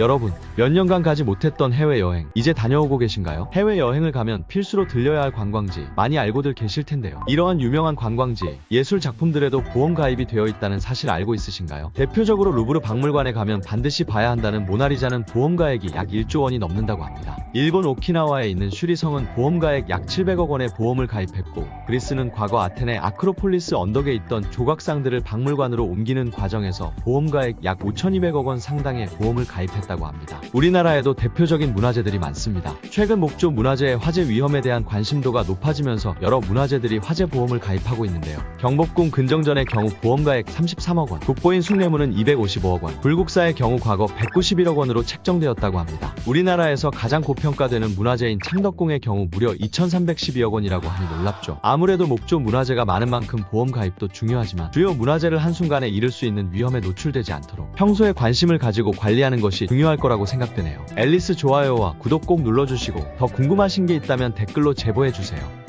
여러분, 몇 년간 가지 못했던 해외여행, 이제 다녀오고 계신가요? 해외여행을 가면 필수로 들려야 할 관광지, 많이 알고들 계실 텐데요. 이러한 유명한 관광지, 예술 작품들에도 보험 가입이 되어 있다는 사실 알고 있으신가요? 대표적으로 루브르 박물관에 가면 반드시 봐야 한다는 모나리자는 보험 가액이 약 1조 원이 넘는다고 합니다. 일본 오키나와에 있는 슈리성은 보험 가액 약 700억 원의 보험을 가입했고, 그리스는 과거 아테네 아크로폴리스 언덕에 있던 조각상들을 박물관으로 옮기는 과정에서 보험 가액 약 5,200억 원 상당의 보험을 가입했다 고 합니다. 우리나라에도 대표적인 문화재들이 많습니다. 최근 목조 문화재의 화재 위험에 대한 관심도가 높아지면서 여러 문화재들이 화재 보험을 가입하고 있는데요. 경복궁 근정전의 경우 보험 가액 33억 원, 국보인 숭례문은 255억 원, 불국사의 경우 과거 191억 원으로 책정되었다고 합니다. 우리나라에서 가장 고평가되는 문화재인 창덕궁의 경우 무려 2,312억 원이라고 하니 놀랍죠. 아무래도 목조 문화재가 많은 만큼 보험 가입도 중요하지만 주요 문화재를 한순간에 잃을 수 있는 위험에 노출되지 않도록 평소에 관심을 가지고 관리하는 것이 중요할 거라고 생각되네요. 앨리스 좋아요와 구독 꼭 눌러주시고 더 궁금하신 게 있다면 댓글로 제보해주세요.